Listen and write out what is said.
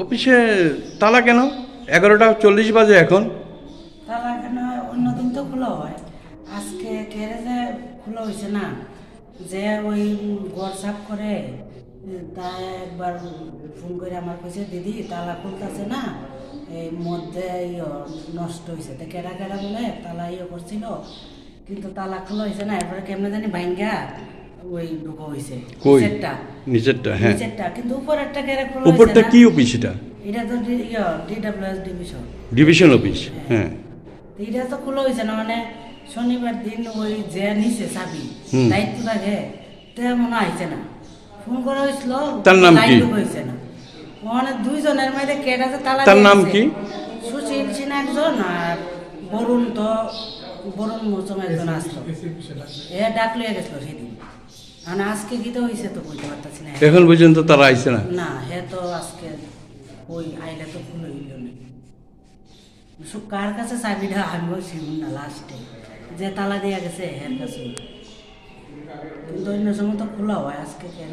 অফিসে তালা কেন? এগারোটা চল্লিশ বাজে এখন। তালা কেন? অন্যদিন তো খোলা হয়। আজকে কেড়ে খোলা হয়েছে না, যে ওই ঘর সাফ করে তাই একবার ফোন করে আমার কইছে দিদি, তালা খুলতেছে না, এই মধ্যে নষ্ট হয়েছে। তো কেডা কেডা বলে তালা ইয়ে করছিল, কিন্তু তালা খোলা হয়েছে না, এরপরে কেমনে জানি ভাঙ্গা ওই ঢুকো কই? নিচেরটা। নিচেরটা হ্যাঁ। নিচেরটা। কিন্তু উপরেরটা খোলা উপরটা কি অফিস এটা? এটা তো ডি- ইয়ে ডিভিশন ডিভিশন অফিস হ্যাঁ। এটা তো খোলা হয়েছে না মানে শনিবার দিন ওই যে চাবি দায়িত্ব থাকে তে মনে না। ফোন করা হয়েছিল তার নাম কি? হয়েছে না। মানে দুইজনের মধ্যে কেটাতে তালা তার নাম কি? সুশীল সিনহা একজন আর বরুণ তো বরুণ মৌসুম একজন আসলো। এ ডাক লিয়ে গেছিল সেদিন। মানে আজকে হইছে তো বলতে পারতাছি না। এখন পর্যন্ত তারা আইসে না? তো আজকে ওই আইলে তো ইয়ে কার কাছে না লাস্টে। যে তালা দেয়া গেছে কাছে সময় তো খোলা হয় আজকে কেন